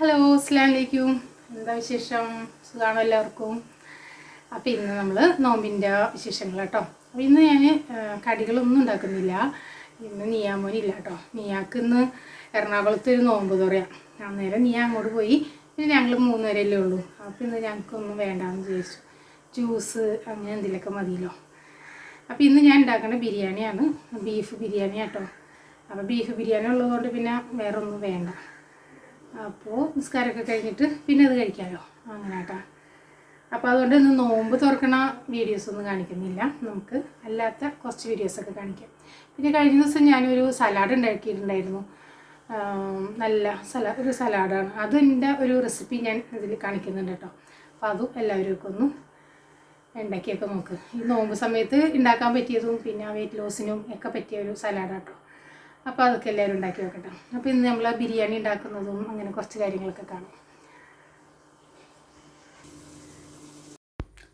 Hello അസ്ലാം വലൈക്കും എന്താ വിശേഷം? സുഖമാണോ എല്ലാവർക്കും? അപ്പോൾ ഇന്ന് നമ്മൾ നോമ്പിന്റെ വിശേഷങ്ങൾ കേട്ടോ അപ്പോൾ ഇന്ന് ഞാൻ കടികളൊന്നും ഉണ്ടാക്കുന്നില്ല. ഇന്ന് നീയാമോനില്ല കേട്ടോ നീയാക്ക് ഇന്ന് എറണാകുളത്ത് ഒരു നോമ്പ് തുറയാം. അന്നേരം നീ അങ്ങോട്ട് പോയി. പിന്നെ ഞങ്ങൾ മൂന്ന് പേരല്ലേ ഉള്ളൂ. അപ്പോൾ ഇന്ന് ഞങ്ങൾക്കൊന്നും വേണ്ടാന്ന് വിചാരിച്ചു. ജ്യൂസ് അങ്ങനെ എന്തെങ്കിലുമൊക്കെ മതിയല്ലോ. അപ്പോൾ ഇന്ന് ഞാൻ ഉണ്ടാക്കുന്ന ബിരിയാണിയാണ്. ബീഫ് ബിരിയാണി കേട്ടോ അപ്പോൾ ബീഫ് ബിരിയാണി ഉള്ളതുകൊണ്ട് പിന്നെ വേറൊന്നും വേണ്ട. അപ്പോൾ നിസ്കാരമൊക്കെ കഴിഞ്ഞിട്ട് പിന്നെ അത് കഴിക്കാമല്ലോ അങ്ങനെ കേട്ടോ അപ്പോൾ അതുകൊണ്ട് ഇന്ന് നോമ്പ് തുറക്കണ വീഡിയോസ് ഒന്നും കാണിക്കുന്നില്ല. നമുക്ക് അല്ലാത്ത കുറച്ച് വീഡിയോസൊക്കെ കാണിക്കാം. പിന്നെ കഴിഞ്ഞ ദിവസം ഞാനൊരു സലാഡ് ഉണ്ടാക്കിയിട്ടുണ്ടായിരുന്നു. നല്ല സലാ ഒരു സലാഡാണ്. അതിന്റെ ഒരു റെസിപ്പി ഞാൻ ഇതിൽ കാണിക്കുന്നുണ്ട് കേട്ടോ. അപ്പോൾ അതും എല്ലാവർക്കും ഒന്ന് ഉണ്ടാക്കിയൊക്കെ നോക്ക്. ഈ നോമ്പ് സമയത്ത് ഉണ്ടാക്കാൻ പറ്റിയതും പിന്നെ വെയിറ്റ് ലോസിനും ഒക്കെ പറ്റിയ ഒരു സലാഡാട്ടോ അപ്പോൾ അതൊക്കെ എല്ലാവരും ഉണ്ടാക്കി വെക്കട്ടെ. അപ്പോൾ ഇന്ന് നമ്മൾ ബിരിയാണി ഉണ്ടാക്കുന്നതും അങ്ങനെ കുറച്ച് കാര്യങ്ങളൊക്കെ കാണും.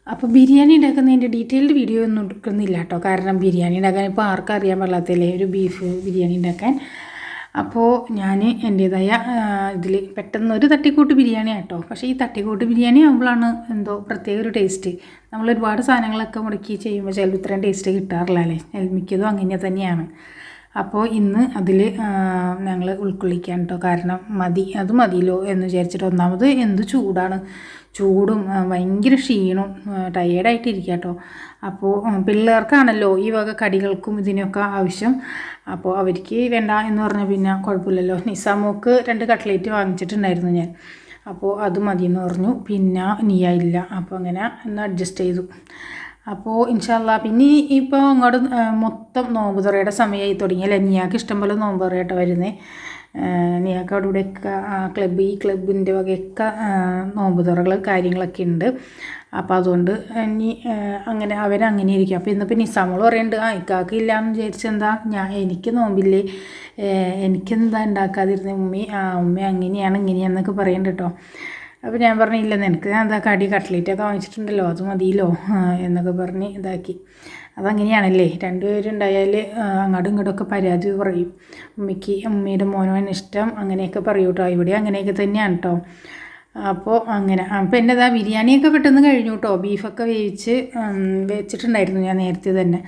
അപ്പോൾ ബിരിയാണി ഉണ്ടാക്കുന്നതിന്റെ ഡീറ്റെയിൽഡ് വീഡിയോ ഒന്നും എടുക്കുന്നില്ല കേട്ടോ. കാരണം ബിരിയാണി ഉണ്ടാക്കാൻ ഇപ്പോൾ ആർക്കും അറിയാൻ പാടില്ലാത്തല്ലേ ഒരു ബീഫ് ബിരിയാണി ഉണ്ടാക്കാൻ. അപ്പോൾ ഞാൻ എന്റേതായ ഇതിൽ പെട്ടെന്ന് ഒരു തട്ടിക്കൂട്ട് ബിരിയാണി ആട്ടോ പക്ഷേ ഈ തട്ടിക്കൂട്ട് ബിരിയാണി ആകുമ്പോഴാണ് എന്തോ പ്രത്യേക ഒരു ടേസ്റ്റ് നമ്മൾ ഒരുപാട് സാധനങ്ങളൊക്കെ മുടക്കി ചെയ്യുമ്പോൾ ചിലപ്പോൾ ഇത്രയും ടേസ്റ്റ് കിട്ടാറില്ല അല്ലേ? മിക്കതും അങ്ങനെ തന്നെയാണ്. അപ്പോൾ ഇന്ന് അതിൽ ഞങ്ങൾ ഉൾക്കൊള്ളിക്കാൻ കേട്ടോ കാരണം മതി അത് മതിയല്ലോ എന്ന് വിചാരിച്ചിട്ട് ഒന്നാമത് എന്ത് ചൂടാണ്? ചൂടും ഭയങ്കര ക്ഷീണവും ടയേർഡായിട്ടിരിക്കുക കേട്ടോ അപ്പോൾ പിള്ളേർക്കാണല്ലോ ഈ വക കടികൾക്കും ഇതിനൊക്കെ ആവശ്യം. അപ്പോൾ അവർക്ക് വേണ്ട എന്ന് പറഞ്ഞാൽ പിന്നെ കുഴപ്പമില്ലല്ലോ. നിസാമോക്ക് രണ്ട് കട്ട്ലേറ്റ് വാങ്ങിച്ചിട്ടുണ്ടായിരുന്നു ഞാൻ. അപ്പോൾ അത് മതിയെന്ന് പറഞ്ഞു. പിന്നെ നീയായില്ല അപ്പോൾ അങ്ങനെ ഒന്ന് അഡ്ജസ്റ്റ് ചെയ്തു. അപ്പോൾ ഇൻഷാല്ല പിന്നെ ഇപ്പോൾ അങ്ങോട്ട് മൊത്തം നോമ്പ് തുറയുടെ സമയമായി തുടങ്ങി അല്ലേ? നിയാക്ക് ഇഷ്ടംപോലെ നോമ്പ് തുറയായിട്ട് വരുന്നത് നിയാക്ക് അവിടെ ഇവിടെയൊക്കെ ക്ലബ്ബ് ഈ ക്ലബിന്റെ വകയൊക്കെ നോമ്പ് തുറകൾ കാര്യങ്ങളൊക്കെ ഉണ്ട്. അപ്പോൾ അതുകൊണ്ട് ഇനി അങ്ങനെ അവരങ്ങനെ ഇരിക്കും അപ്പോൾ ഇന്നിപ്പോൾ നിസാമോൾ പറയുന്നുണ്ട് ആ ഇക്കാക്ക് ഇല്ലയെന്ന് വിചാരിച്ചെന്താ ഞാൻ എനിക്ക് നോമ്പില്ലേ? എനിക്കെന്താ ഉണ്ടാക്കാതിരുന്ന? ഉമ്മി ആ ഉമ്മ അങ്ങനെയാണ് ഇങ്ങനെയാണെന്നൊക്കെ പറയുന്നുണ്ട് കേട്ടോ. അപ്പോൾ ഞാൻ പറഞ്ഞു ഇല്ല നിനക്ക് ഞാൻ എന്താ കടി? കട്ട്ലേറ്റൊക്കെ വാങ്ങിച്ചിട്ടുണ്ടല്ലോ അത് മതിയല്ലോ എന്നൊക്കെ പറഞ്ഞ് ഇതാക്കി. അതങ്ങനെയാണല്ലേ രണ്ടുപേരുണ്ടായാൽ അങ്ങോട്ടും ഇങ്ങോട്ടൊക്കെ പരാതി പറയും. ഉമ്മയ്ക്ക് ഉമ്മയുടെ മോനോന് ഇഷ്ടം അങ്ങനെയൊക്കെ പറയൂ കേട്ടോ. ഇവിടെ അങ്ങനെയൊക്കെ തന്നെയാണ് കേട്ടോ അപ്പോൾ അങ്ങനെ അപ്പോൾ എന്റെ ഇതാ ബിരിയാണിയൊക്കെ പെട്ടെന്ന് കഴിഞ്ഞു കേട്ടോ ബീഫൊക്കെ വേവിച്ച് വെച്ചിട്ടുണ്ടായിരുന്നു ഞാൻ നേരത്തെ തന്നെ.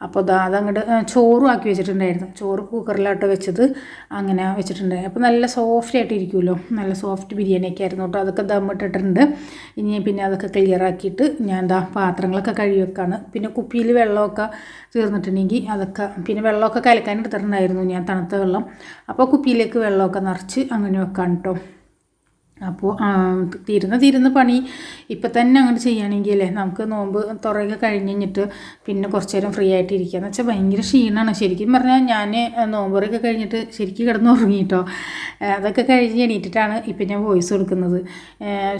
അപ്പോൾ ദാ അതങ്ങോട്ട് ചോറും ആക്കി വെച്ചിട്ടുണ്ടായിരുന്നു. ചോറ് കുക്കറിലോട്ട് വെച്ചത്. അങ്ങനെ വെച്ചിട്ടുണ്ടായിരുന്നു. അപ്പോൾ നല്ല സോഫ്റ്റ് ആയിട്ട് ഇരിക്കുമല്ലോ. നല്ല സോഫ്റ്റ് ബിരിയാണിയൊക്കെ ആയിരുന്നു കേട്ടോ. അതൊക്കെ ദമ്മിട്ടിട്ടുണ്ട് ഇനി പിന്നെ അതൊക്കെ ക്ലിയർ ആക്കിയിട്ട് ഞാൻ എന്താ പാത്രങ്ങളൊക്കെ കഴുകി വെക്കാണ്. പിന്നെ കുപ്പിയിൽ വെള്ളമൊക്കെ തീർന്നിട്ടുണ്ടെങ്കിൽ അതൊക്കെ പിന്നെ വെള്ളമൊക്കെ കലക്കാൻ എടുത്തിട്ടുണ്ടായിരുന്നു ഞാൻ തണുത്ത വെള്ളം. അപ്പോൾ കുപ്പിയിലേക്ക് വെള്ളമൊക്കെ നിറച്ച് അങ്ങനെ വെക്കാൻ കേട്ടോ. അപ്പോൾ തീരുന്ന തീരുന്ന പണി ഇപ്പം തന്നെ അങ്ങോട്ട് ചെയ്യുകയാണെങ്കിൽ അല്ലേ നമുക്ക് നോമ്പ് തുറയൊക്കെ കഴിഞ്ഞ് കഴിഞ്ഞിട്ട് പിന്നെ കുറച്ച് നേരം ഫ്രീ ആയിട്ട് ഇരിക്കുക എന്ന് വെച്ചാൽ ഭയങ്കര ക്ഷീണമാണ് ശരിക്കും പറഞ്ഞാൽ ഞാൻ നോമ്പറൊക്കെ കഴിഞ്ഞിട്ട് ശരിക്കും കിടന്ന് ഉറങ്ങി കേട്ടോ അതൊക്കെ കഴിഞ്ഞ് എണീറ്റിട്ടാണ് ഇപ്പം ഞാൻ വോയിസ് കൊടുക്കുന്നത്.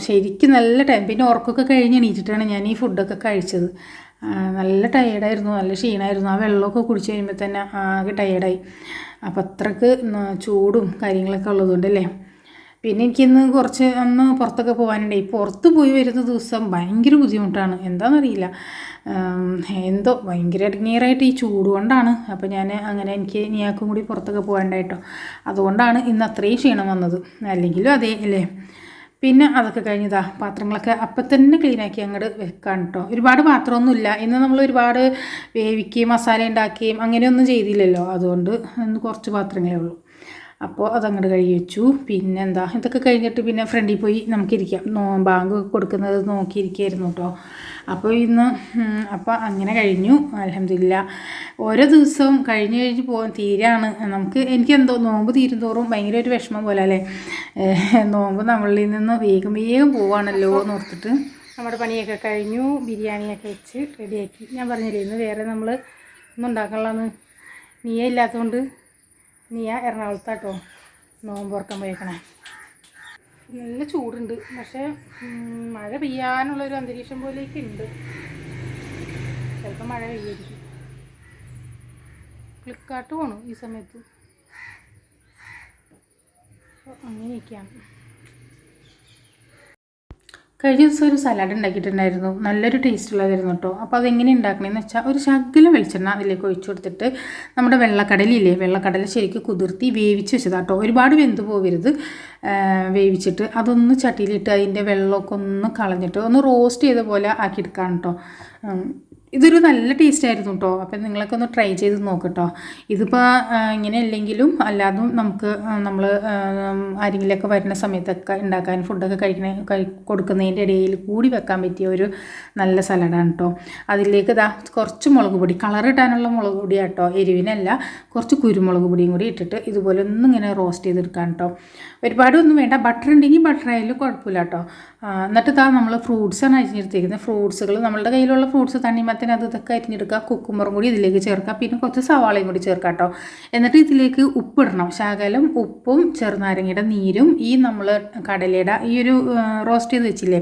ശരിക്കും നല്ല ടൈം പിന്നെ ഉറക്കമൊക്കെ കഴിഞ്ഞ് എണീറ്റിട്ടാണ് ഞാൻ ഈ ഫുഡൊക്കെ കഴിച്ചത്. നല്ല ടയേർഡായിരുന്നു നല്ല ക്ഷീണമായിരുന്നു ആ വെള്ളമൊക്കെ കുടിച്ച് കഴിയുമ്പോൾ തന്നെ ആകെ ടയേർഡായി അപ്പോൾ അത്രയ്ക്ക് ചൂടും കാര്യങ്ങളൊക്കെ ഉള്ളതുകൊണ്ടല്ലേ. പിന്നെ എനിക്കിന്ന് കുറച്ച് അന്ന് പുറത്തൊക്കെ പോകാനുണ്ട്. ഈ പുറത്ത് പോയി വരുന്ന ദിവസം ഭയങ്കര ബുദ്ധിമുട്ടാണ്. എന്താണെന്നറിയില്ല എന്തോ ഭയങ്കര ഇടങ്ങേറായിട്ട് ഈ ചൂട് കൊണ്ടാണ്. അപ്പോൾ ഞാൻ അങ്ങനെ എനിക്ക് നീയാക്കും കൂടി പുറത്തൊക്കെ പോകാണ്ടായിട്ടോ അതുകൊണ്ടാണ് ഇന്ന് അത്രയും ക്ഷീണം വന്നത്. അല്ലെങ്കിലും അതേ അല്ലേ? പിന്നെ അതൊക്കെ കഴിഞ്ഞതാ. പാത്രങ്ങളൊക്കെ അപ്പം തന്നെ ക്ലീനാക്കി അങ്ങോട്ട് വെക്കാൻ കേട്ടോ ഒരുപാട് പാത്രമൊന്നുമില്ല. ഇന്ന് നമ്മൾ ഒരുപാട് വേവിക്കുകയും മസാല ഉണ്ടാക്കുകയും അങ്ങനെയൊന്നും ചെയ്തില്ലല്ലോ. അതുകൊണ്ട് ഇന്ന് കുറച്ച് പാത്രങ്ങളേ ഉള്ളൂ. അപ്പോൾ അതങ്ങോട്ട് കഴുകി വെച്ചു. പിന്നെ എന്താ ഇതൊക്കെ കഴിഞ്ഞിട്ട് പിന്നെ ഫ്രണ്ടിൽ പോയി നമുക്കിരിക്കാം. നോ ബാങ്ക് കൊടുക്കുന്നത് നോക്കിയിരിക്കുകയായിരുന്നു കേട്ടോ അപ്പോൾ ഇന്ന് അപ്പോൾ അങ്ങനെ കഴിഞ്ഞു. അലഹമില്ല ഓരോ ദിവസവും കഴിഞ്ഞ് കഴിഞ്ഞ് പോകാൻ തീരാണ്. നമുക്ക് എനിക്കെന്തോ നോമ്പ് തീരുന്തോറും ഭയങ്കര ഒരു വിഷമം പോലെ അല്ലേ? നോമ്പ് നമ്മളിൽ നിന്ന് വേഗം വേഗം പോവാണല്ലോ എന്ന് ഓർത്തിട്ട്. നമ്മുടെ പണിയൊക്കെ കഴിഞ്ഞു. ബിരിയാണിയൊക്കെ വെച്ച് റെഡിയാക്കി. ഞാൻ പറഞ്ഞില്ലേ ഇന്ന് വേറെ നമ്മൾ ഒന്നും ഉണ്ടാക്കണമെന്ന് നീയേ ഇല്ലാത്തതുകൊണ്ട് നീയ എറണാകുളത്താട്ടോ. നോമ്പ് തുറക്കാൻ പോയേക്കണേ നല്ല ചൂടുണ്ട്. പക്ഷേ മഴ പെയ്യാനുള്ളൊരു അന്തരീക്ഷം പോലെയൊക്കെ ഉണ്ട് ചിലപ്പോൾ മഴ പെയ്യായിരിക്കും. ഫ്ലിപ്കാർട്ട് പോണു ഈ സമയത്ത്. അങ്ങനെയൊക്കെയാണ്. കഴിഞ്ഞ ദിവസം ഒരു സലാഡ് ഉണ്ടാക്കിയിട്ടുണ്ടായിരുന്നു. നല്ലൊരു ടേസ്റ്റുള്ളതായിരുന്നു കേട്ടോ അപ്പോൾ അതെങ്ങനെ ഉണ്ടാക്കണമെന്ന് വെച്ചാൽ ഒരു ശകലം വെളിച്ചെണ്ണ അതിലേക്ക് ഒഴിച്ചു കൊടുത്തിട്ട് നമ്മുടെ വെള്ളക്കടലില്ലേ വെള്ളക്കടല ശരിക്കും കുതിർത്തി വേവിച്ച് വെച്ചതാട്ടോ ഒരുപാട് വെന്ത് പോകരുത് ആ, വേവിച്ചിട്ട് അതൊന്ന് ചട്ടിയിലിട്ട് അതിന്റെ വെള്ളമൊക്കെ ഒന്ന് കളഞ്ഞിട്ട് ഒന്ന് റോസ്റ്റ് ചെയ്ത പോലെ ആക്കിയെടുക്കാൻ കേട്ടോ. ഇതൊരു നല്ല ടേസ്റ്റ് ആയിരുന്നു കേട്ടോ അപ്പം നിങ്ങളൊക്കെ ഒന്ന് ട്രൈ ചെയ്ത് നോക്കട്ടോ ഇതിപ്പോൾ ഇങ്ങനെ അല്ലെങ്കിലും അല്ലാതും നമുക്ക് നമ്മൾ ആരെങ്കിലുമൊക്കെ വരുന്ന സമയത്തൊക്കെ ഉണ്ടാക്കാൻ ഫുഡൊക്കെ കഴിക്കണ കഴി കൊടുക്കുന്നതിന്റെ ഇടയിൽ കൂടി വെക്കാൻ പറ്റിയ ഒരു നല്ല സലാഡാണ് കേട്ടോ അതിലേക്ക് ഇതാ കുറച്ച് മുളക് പൊടി കളർ ഇടാനുള്ള മുളക് പൊടിയാണ് കേട്ടോ എരിവിനല്ല കുറച്ച് കുരുമുളക് പൊടിയും കൂടി ഇട്ടിട്ട് ഇതുപോലെ ഒന്നും ഇങ്ങനെ റോസ്റ്റ് ചെയ്തെടുക്കാം കേട്ടോ ഒരുപാടൊന്നും വേണ്ട ബട്ടർ ഉണ്ടെങ്കിൽ ബട്ടർ ആയാലും കുഴപ്പമില്ല കേട്ടോ എന്നിട്ട് ഇതാ നമ്മൾ ഫ്രൂട്ട്സാണ് അരിഞ്ഞെടുത്തേക്കുന്നത് ഫ്രൂട്ട്സുകൾ നമ്മളുടെ കയ്യിലുള്ള ഫ്രൂട്ട്സ് തണ്ണിമത്തന് അത് ഇതൊക്കെ അരിഞ്ഞെടുക്കുക കുക്കുമ്പറും കൂടി ഇതിലേക്ക് ചേർക്കുക. പിന്നെ കുറച്ച് സവാളയും കൂടി ചേർക്കാം കേട്ടോ. എന്നിട്ട് ഇതിലേക്ക് ഉപ്പിടണം. ശകലം ഉപ്പും ചെറുനാരങ്ങയുടെ നീരും ഈ നമ്മൾ കടലയുടെ ഈ ഒരു റോസ്റ്റ് ചെയ്ത് വെച്ചില്ലേ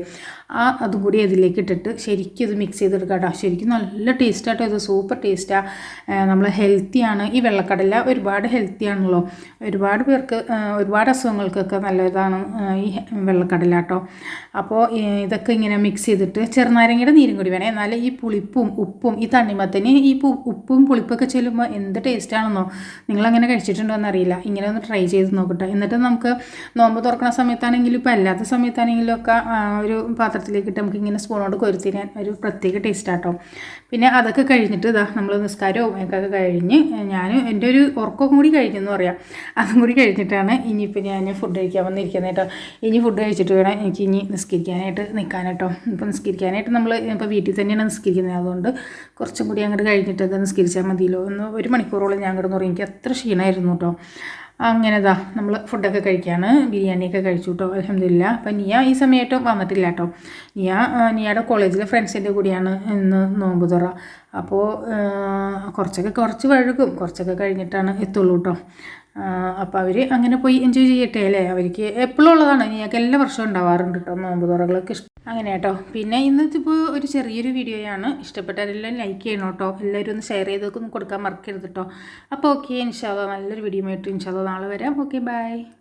ആ അതും കൂടി ഇതിലേക്ക് ഇട്ടിട്ട് ശരിക്കും ഇത് മിക്സ് ചെയ്തെടുക്കുക കേട്ടോ ശരിക്കും നല്ല ടേസ്റ്റ് ആട്ടോ ഇത്. സൂപ്പർ ടേസ്റ്റാണ് നമ്മൾ ഹെൽത്തിയാണ് ഈ വെള്ളക്കടല ഒരുപാട് ഹെൽത്തിയാണല്ലോ ഒരുപാട് പേർക്ക് ഒരുപാട് അസുഖങ്ങൾക്കൊക്കെ നല്ലതാണ് ഈ വെള്ളക്കടല കേട്ടോ അപ്പോൾ ഇതൊക്കെ ഇങ്ങനെ മിക്സ് ചെയ്തിട്ട് ചെറുനാരങ്ങയുടെ നീരും കൂടി വേണേ. എന്നാൽ ഈ പുളിപ്പും ഉപ്പും ഈ തണ്ണിമത്തന് ഈ ഉപ്പും പുളിപ്പൊക്കെ ചെല്ലുമ്പോൾ എന്ത് ടേസ്റ്റാണെന്നോ നിങ്ങളങ്ങനെ കഴിച്ചിട്ടുണ്ടോ എന്നറിയില്ല. ഇങ്ങനെ ഒന്ന് ട്രൈ ചെയ്ത് നോക്കട്ടെ. എന്നിട്ട് നമുക്ക് നോമ്പ് തുറക്കുന്ന സമയത്താണെങ്കിലും ഇപ്പോൾ അല്ലാത്ത സമയത്താണെങ്കിലും ഒക്കെ ഒരു പാത്രത്തിലേക്ക് ഇട്ട് നമുക്ക് ഇങ്ങനെ സ്പൂണോട് കൊരുത്തിനാൻ ഒരു പ്രത്യേക ടേസ്റ്റാട്ടോ. പിന്നെ അതൊക്കെ കഴിഞ്ഞിട്ട് ഇതാ നമ്മൾ നിസ്കാരവും ഒക്കെ കഴിഞ്ഞ് ഞാൻ എന്റെ ഒരു ഉറക്കം കൂടി കഴിഞ്ഞെന്ന് പറയാം. അതും കൂടി കഴിഞ്ഞിട്ടാണ് ഇനിയിപ്പോൾ ഞാൻ ഫുഡ് കഴിക്കാൻ വന്നിരിക്കുന്നത് കേട്ടോ. ഇനി ഫുഡ് കഴിച്ചിട്ട് വേണം എനിക്ക് ഇനി നിസ്കരിക്കാനായിട്ട് നിൽക്കാൻ കേട്ടോ ഇപ്പോൾ നിസ്കരിക്കാനായിട്ട് നമ്മൾ ഇപ്പോൾ വീട്ടിൽ തന്നെയാണ് നിസ്കരിക്കുന്നത്. അതുകൊണ്ട് കുറച്ചും കൂടി അങ്ങോട്ട് കഴിഞ്ഞിട്ടൊക്കെ നിസ്കരിച്ചാൽ മതിയല്ലോ ഒന്ന് ഒരു മണിക്കൂറോളം ഞാൻ കിടന്നു എനിക്ക് അത്ര ക്ഷീണമായിരുന്നു കേട്ടോ. അങ്ങനെതാ നമ്മൾ ഫുഡൊക്കെ കഴിക്കുകയാണ് ബിരിയാണിയൊക്കെ കഴിച്ചു കേട്ടോ അലഹമില്ല അപ്പം നിയ ഈ സമയമായിട്ടും വന്നിട്ടില്ല കേട്ടോ നിയ നിയയുടെ കോളേജിലെ ഫ്രണ്ട്സിന്റെ കൂടിയാണ് ഇന്ന് നോമ്പ് തുറ. അപ്പോൾ കുറച്ചൊക്കെ കുറച്ച് വഴുകും. കുറച്ചൊക്കെ കഴിഞ്ഞിട്ടാണ് എത്തുള്ളൂ കേട്ടോ അപ്പോൾ അവർ അങ്ങനെ പോയി എൻജോയ് ചെയ്യട്ടെ അല്ലേ? അവർക്ക് എപ്പോഴും ഉള്ളതാണ്. നിയക്ക് എല്ലാ വർഷവും ഉണ്ടാവാറുണ്ട് കേട്ടോ നോമ്പ് തുറകളൊക്കെ ഇഷ്ടം. അങ്ങനെ കേട്ടോ പിന്നെ ഇന്നത്തെ ഇപ്പോൾ ഒരു ചെറിയൊരു വീഡിയോയാണ്. ഇഷ്ടപ്പെട്ടവരെല്ലാം ലൈക്ക് ചെയ്യണം കേട്ടോ. എല്ലാവരും ഒന്ന് ഷെയർ ചെയ്തൊക്കെ ഒന്ന് കൊടുക്കാൻ മറക്കരുത് കേട്ടോ. അപ്പോൾ ഓക്കെ ഇൻഷാല്ല നല്ലൊരു വീഡിയോ ആയിട്ട് ഇൻഷാല്ല നാളെ വരാം. Okay bye